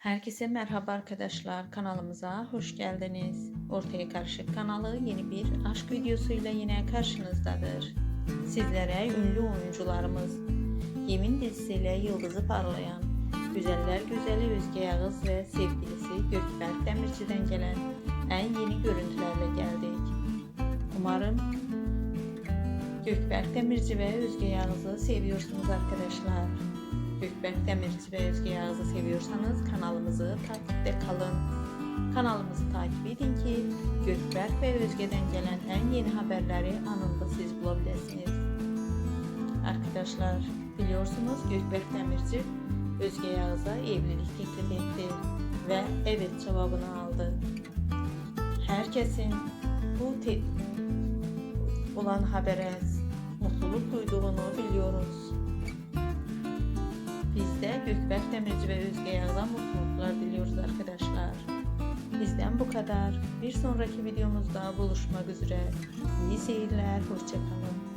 Herkese merhaba arkadaşlar. Kanalımıza hoş geldiniz. Ortaya Karışık kanalı yeni bir aşk videosuyla yine karşınızdadır. Sizlere ünlü oyuncularımız Yemin dizisiyle yıldızı parlayan Güzeller Güzeli Özge Yağız ve sevgilisi Gökberk Demirci'den gelen en yeni görüntülerle geldik. Umarım Gökberk Demirci ve Özge Yağız'ı seviyorsunuz arkadaşlar. Gökberk Demirci ve Özge Yağız'ı seviyorsanız kanalımızı takipte kalın. Kanalımızı takip edin ki Gökberk ve Özge'den gelen en yeni haberleri anında siz bulabilirsiniz. Arkadaşlar biliyorsunuz Gökberk Demirci Özge Yağız'a evlilik teklif etti ve evet cevabını aldı. Herkesin bu olan habere mutluluk duyduğunu de Gökberk Demirci ve Özge Yağız'a mutluluklar diliyoruz arkadaşlar. Bizden bu kadar. Bir sonraki videomuzda buluşmak üzere. İyi seyirler, hoşçakalın.